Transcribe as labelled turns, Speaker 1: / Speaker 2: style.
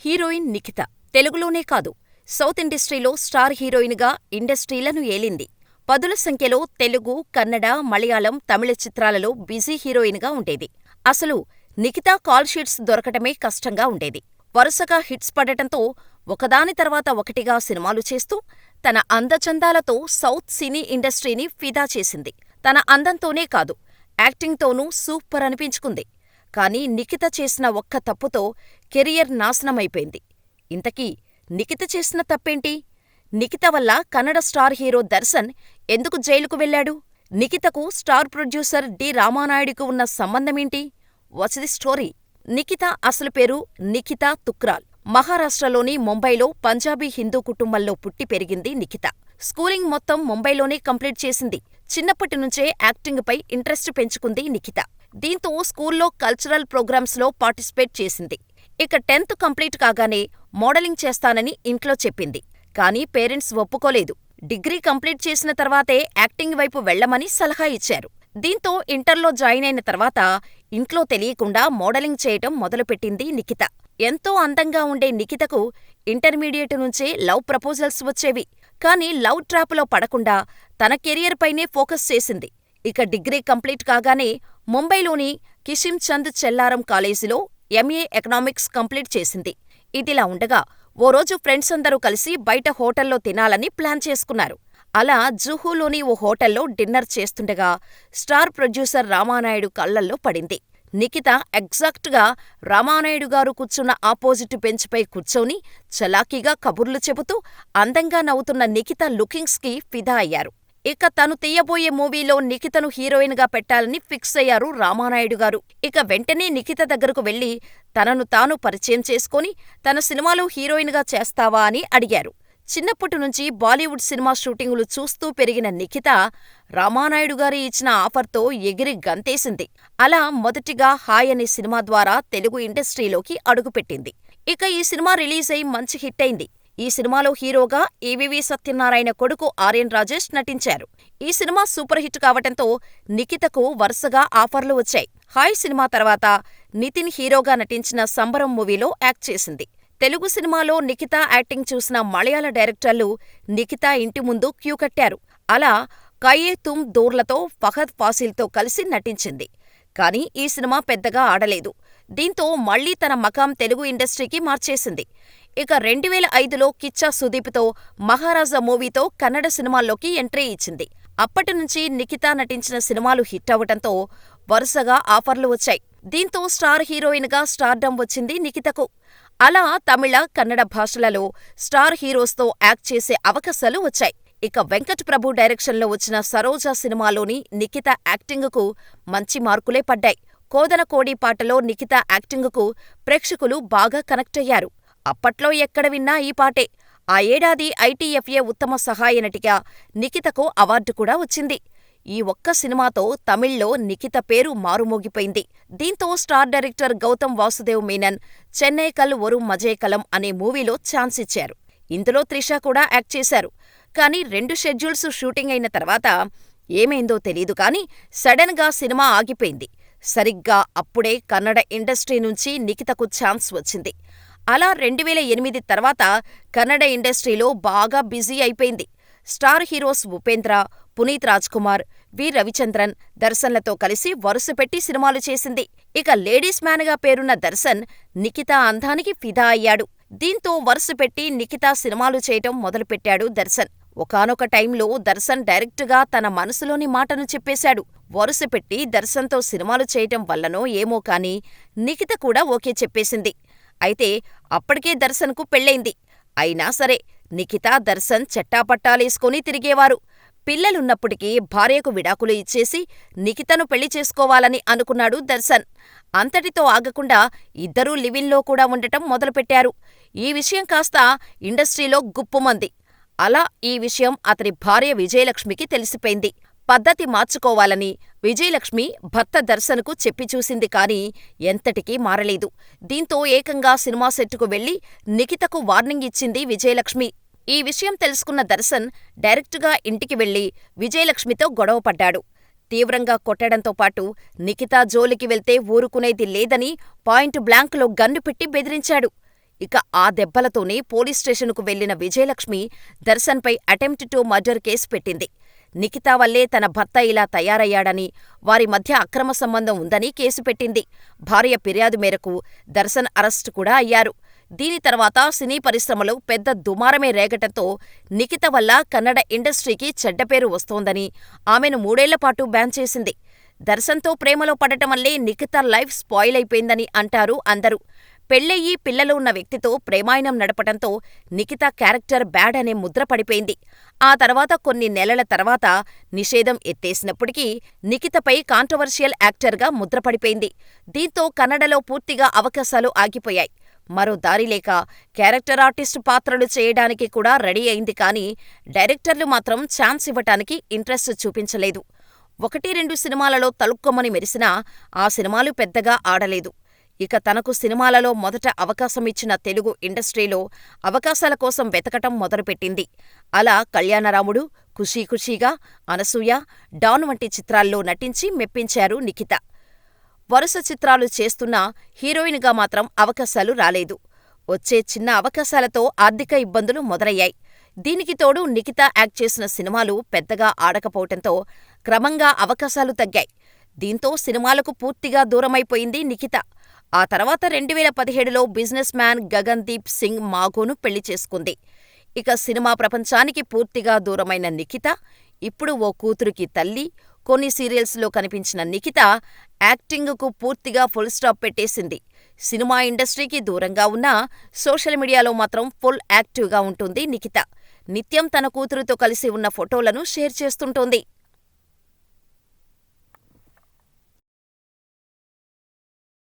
Speaker 1: Heroine Nikhita తెలుగులోనే కాదు, south ఇండస్ట్రీలో స్టార్ హీరోయిన్గా ఇండస్ట్రీలను ఏలింది. పదుల సంఖ్యలో తెలుగు, కన్నడ, మలయాళం, తమిళ చిత్రాలలో బిజీ హీరోయిన్గా ఉండేది. అసలు నిఖిత కాల్షీట్స్ దొరకటమే కష్టంగా ఉండేది. వరుసగా హిట్స్ పడటంతో ఒకదాని తర్వాత ఒకటిగా సినిమాలు చేస్తూ తన అందచందాలతో సౌత్ సినీ ఇండస్ట్రీని ఫిదా చేసింది. తన అందంతోనే కాదు, యాక్టింగ్తోనూ సూపర్ అనిపించుకుంది. కానీ నిఖిత చేసిన ఒక్క తప్పుతో కెరియర్ నాశనమైపోయింది. ఇంతకీ నిఖిత చేసిన తప్పేంటి? నిఖిత వల్ల కన్నడ స్టార్ హీరో దర్శన్ ఎందుకు జైలుకు వెళ్ళాడు? నిఖితకు స్టార్ ప్రొడ్యూసర్ డి రామానాయుడుకు ఉన్న సంబంధమేంటి? What's the story? నిఖిత అసలు పేరు నిఖితా తుక్రాల్. మహారాష్ట్రలోని ముంబైలో పంజాబీ హిందూ కుటుంబంలో పుట్టి పెరిగింది నిఖిత. స్కూలింగ్ మొత్తం ముంబైలోనే కంప్లీట్ చేసింది. చిన్నప్పటి నుంచే యాక్టింగ్ యాక్టింగ్పై ఇంట్రెస్ట్ పెంచుకుంది నిఖిత. దీంతో స్కూల్లో కల్చరల్ ప్రోగ్రామ్స్లో పార్టిసిపేట్ చేసింది. ఇక టెన్త్ కంప్లీట్ కాగానే మోడలింగ్ చేస్తానని ఇంట్లో చెప్పింది. కానీ పేరెంట్స్ ఒప్పుకోలేదు. డిగ్రీ కంప్లీట్ చేసిన తర్వాతే యాక్టింగ్ వైపు వెళ్ళమని సలహా ఇచ్చారు. దీంతో ఇంటర్లో జాయిన్ అయిన తర్వాత ఇంట్లో తెలియకుండా మోడలింగ్ చేయటం మొదలుపెట్టింది నిఖిత. ఎంతో అందంగా ఉండే నిఖితకు ఇంటర్మీడియట్ నుంచే లవ్ ప్రపోజల్స్ వచ్చేవి. కానీ లవ్ ట్రాపులో పడకుండా తన కెరియర్ పైనే ఫోకస్ చేసింది. ఇక డిగ్రీ కంప్లీట్ కాగానే ముంబైలోని కిషిమ్ చంద్ చెల్లారం కాలేజీలో ఎంఏ ఎకనామిక్స్ కంప్లీట్ చేసింది. ఇదిలా ఉండగా ఓ రోజు ఫ్రెండ్స్ అందరూ కలిసి బయట హోటల్లో తినాలని ప్లాన్ చేసుకున్నారు. అలా జుహూలోని ఓ హోటల్లో డిన్నర్ చేస్తుండగా స్టార్ ప్రొడ్యూసర్ రామానాయుడు కళ్ళల్లో పడింది. నిఖిత ఎగ్జాక్ట్గా రామానాయుడుగారు కూర్చున్న ఆపోజిట్ బెంచ్పై కూర్చొని చలాకీగా కబుర్లు చెబుతూ అందంగా నవ్వుతున్న నిఖిత లుకింగ్స్కి ఫిదా అయ్యారు. ఇక తను తీయబోయే మూవీలో నిఖితను హీరోయిన్గా పెట్టాలని ఫిక్స్ అయ్యారు రామానాయుడుగారు. ఇక వెంటనే నిఖిత దగ్గరకు వెళ్ళి తనను తాను పరిచయం చేసుకొని తన సినిమాలో హీరోయిన్గా చేస్తావా అని అడిగారు. చిన్నప్పటి నుంచి బాలీవుడ్ సినిమా షూటింగులు చూస్తూ పెరిగిన నిఖిత రామానాయుడుగారి ఇచ్చిన ఆఫర్తో ఎగిరి గంతేసింది. అలా మొదటిగా హాయ్ అనే సినిమా ద్వారా తెలుగు ఇండస్ట్రీలోకి అడుగుపెట్టింది. ఇక ఈ సినిమా రిలీజ్ అయి మంచి హిట్ అయింది. ఈ సినిమాలో హీరోగా ఏవివి సత్యనారాయణ కొడుకు ఆర్యన్ రాజేష్ నటించారు. ఈ సినిమా సూపర్ హిట్ కావటంతో నిఖితకు వరుసగా ఆఫర్లు వచ్చాయి. హాయ్ సినిమా తర్వాత నితిన్ హీరోగా నటించిన సంబరం మూవీలో యాక్ట్ చేసింది. తెలుగు సినిమాలో నిఖిత యాక్టింగ్ చూసిన మలయాళ డైరెక్టర్లు నిఖిత ఇంటి ముందు క్యూ కట్టారు. అలా కయే తుమ్ దూర్లతో ఫహద్ ఫాసిల్తో కలిసి నటించింది. కానీ ఈ సినిమా పెద్దగా ఆడలేదు. దీంతో మళ్ళీ తన మకాం తెలుగు ఇండస్ట్రీకి మార్చేసింది. ఇక రెండువేల ఐదులో కిచ్చా సుదీప్తో మహారాజా మూవీతో కన్నడ సినిమాల్లోకి ఎంట్రీ ఇచ్చింది. అప్పటి నుంచి నిఖితా నటించిన సినిమాలు హిట్ అవటంతో వరుసగా ఆఫర్లు వచ్చాయి. దీంతో స్టార్ హీరోయిన్గా స్టార్డమ్ వచ్చింది నిఖితకు. అలా తమిళ, కన్నడ భాషలలో స్టార్ హీరోస్తో యాక్ట్ చేసే అవకాశాలు వచ్చాయి. ఇక వెంకట్ ప్రభు డైరెక్షన్లో వచ్చిన సరోజా సినిమాలోని నిఖిత యాక్టింగుకు మంచి మార్కులే పడ్డాయి. కోదలకోడి పాటలో నిఖిత యాక్టింగుకు ప్రేక్షకులు బాగా కనెక్టయ్యారు. అప్పట్లో ఎక్కడ విన్నా ఈ పాటే. ఆ ఏడాది ఐటీఎఫ్ఏ ఉత్తమ సహాయ నటిగా నిఖితకు అవార్డు కూడా వచ్చింది. ఈ ఒక్క సినిమాతో తమిళ్ళో నిఖిత పేరు మారుమోగిపోయింది. దీంతో స్టార్ డైరెక్టర్ గౌతమ్ వాసుదేవ్ మీనన్ చెన్నై కల్ ఒరు మజైకలం అనే మూవీలో ఛాన్స్ ఇచ్చారు. ఇందులో త్రిష కూడా యాక్ట్ చేశారు. కానీ రెండు షెడ్యూల్స్ షూటింగ్ అయిన తర్వాత ఏమైందో తెలీదు కానీ సడన్గా సినిమా ఆగిపోయింది. సరిగ్గా అప్పుడే కన్నడ ఇండస్ట్రీ నుంచి నిఖితకు ఛాన్స్ వచ్చింది. అలా రెండువేల ఎనిమిది తర్వాత కన్నడ ఇండస్ట్రీలో బాగా బిజీ అయిపోయింది. స్టార్ హీరోస్ ఉపేంద్ర, పునీత్ రాజ్కుమార్, వి రవిచంద్రన్, దర్శన్లతో కలిసి వరుసపెట్టి సినిమాలు చేసింది. ఇక లేడీస్ మ్యాన్గా పేరున్న దర్శన్ నిఖితా అందానికి ఫిదా అయ్యాడు. దీంతో వరుసపెట్టి నిఖితా సినిమాలు చేయటం మొదలుపెట్టాడు దర్శన్. ఒకానొక టైంలో దర్శన్ డైరెక్టుగా తన మనసులోని మాటను చెప్పేశాడు. వరుసపెట్టి దర్శన్తో సినిమాలు చేయటం వల్లనో ఏమో కానీ నిఖిత కూడా ఓకే చెప్పేసింది. అయితే అప్పటికే దర్శన్కు పెళ్ళైంది. అయినా సరే నిఖితా దర్శన్ చెట్టాపట్టాలేసుకుని తిరిగేవారు. పిల్లలున్నప్పటికీ భార్యకు విడాకులు ఇచ్చేసి నిఖితను పెళ్ళి చేసుకోవాలని అనుకున్నాడు దర్శన్. అంతటితో ఆగకుండా ఇద్దరూ లివిన్లో కూడా ఉండటం మొదలుపెట్టారు. ఈ విషయం కాస్త ఇండస్ట్రీలో గుప్పుమంది. అలా ఈ విషయం అతని భార్య విజయలక్ష్మికి తెలిసిపోయింది. పద్ధతి మార్చుకోవాలని విజయలక్ష్మి భర్త దర్శన్కు చెప్పి చూసింది కానీ ఎంతటికీ మారలేదు. దీంతో ఏకంగా సినిమా సెట్టుకు వెళ్ళి నిఖితకు వార్నింగ్ ఇచ్చింది విజయలక్ష్మి. ఈ విషయం తెలుసుకున్న దర్శన్ డైరెక్టుగా ఇంటికి వెళ్ళి విజయలక్ష్మితో గొడవపడ్డాడు. తీవ్రంగా కొట్టడంతో పాటు నిఖిత జోలికి వెళ్తే ఊరుకునేది లేదని పాయింట్ బ్లాంక్లో గన్ను పెట్టి బెదిరించాడు. ఇక ఆ దెబ్బలతోనే పోలీస్ స్టేషనుకు వెళ్ళిన విజయలక్ష్మి దర్శన్పై అటెంప్ట్ టు మర్డర్ కేసు పెట్టింది. నిఖితా వల్లే తన భర్త ఇలా తయారయ్యాడని, వారి మధ్య అక్రమ సంబంధం ఉందని కేసు పెట్టింది. భార్య ఫిర్యాదు మేరకు దర్శన్ అరెస్టు కూడా అయ్యారు. దీని తర్వాత సినీ పరిశ్రమలో పెద్ద దుమారమే రేగటంతో నిఖిత వల్ల కన్నడ ఇండస్ట్రీకి చెడ్డ పేరు వస్తోందని ఆమెను మూడేళ్ళపాటు బ్యాన్ చేసింది. దర్శన్తో ప్రేమలో పడటం వల్లే నిఖిత లైఫ్ స్పాయిల్ అయిపోయిందని అంటారు అందరూ. పెళ్ళయి పిల్లలు ఉన్న వ్యక్తితో ప్రేమాయణం నడపటంతో నిఖిత క్యారెక్టర్ బ్యాడ్ అనే ముద్ర పడిపోయింది. ఆ తర్వాత కొన్ని నెలల తర్వాత నిషేధం ఎత్తేసినప్పటికీ నిఖితపై కాంట్రవర్షియల్ యాక్టర్గా ముద్ర పడిపోయింది. దీంతో కన్నడలో పూర్తిగా అవకాశాలు ఆగిపోయాయి. మరో దారిలేక క్యారెక్టర్ ఆర్టిస్ట్ పాత్రలు చేయడానికి కూడా రెడీ అయింది కానీ డైరెక్టర్లు మాత్రం ఛాన్స్ ఇవ్వటానికి ఇంట్రెస్ట్ చూపించలేదు. ఒకటి రెండు సినిమాలలో తళుక్కుమని మెరిసినా ఆ సినిమాలు పెద్దగా ఆడలేదు. ఇక తనకు సినిమాలలో మొదట అవకాశమిచ్చిన తెలుగు ఇండస్ట్రీలో అవకాశాల కోసం వెతకటం మొదలుపెట్టింది. అలా కళ్యాణరాముడు, ఖుషీ ఖుషీగా, అనసూయ, డాన్ వంటి చిత్రాల్లో నటించి మెప్పించారు నిఖిత. వరుస చిత్రాలు చేస్తున్నా హీరోయిన్గా మాత్రం అవకాశాలు రాలేదు. వచ్చే చిన్న అవకాశాలతో ఆర్థిక ఇబ్బందులు మొదలయ్యాయి. దీనికి తోడు నిఖిత యాక్ట్ చేసిన సినిమాలు పెద్దగా ఆడకపోవటంతో క్రమంగా అవకాశాలు తగ్గాయి. దీంతో సినిమాలకు పూర్తిగా దూరమైపోయింది నిఖిత. ఆ తర్వాత రెండువేల పదిహేడులో బిజినెస్ మ్యాన్ గగన్ దీప్ సింగ్ మాగోను పెళ్ళి చేసుకుంది. ఇక సినిమా ప్రపంచానికి పూర్తిగా దూరమైన నిఖిత ఇప్పుడు ఓ కూతురికి తల్లి. కొన్ని సీరియల్స్లో కనిపించిన నిఖిత యాక్టింగుకు పూర్తిగా ఫుల్ స్టాప్ పెట్టేసింది. సినిమా ఇండస్ట్రీకి దూరంగా ఉన్నా సోషల్ మీడియాలో మాత్రం ఫుల్ యాక్టివ్గా ఉంటుంది నిఖిత. నిత్యం తన కూతురుతో కలిసి ఉన్న ఫోటోలను షేర్ చేస్తుంటోంది.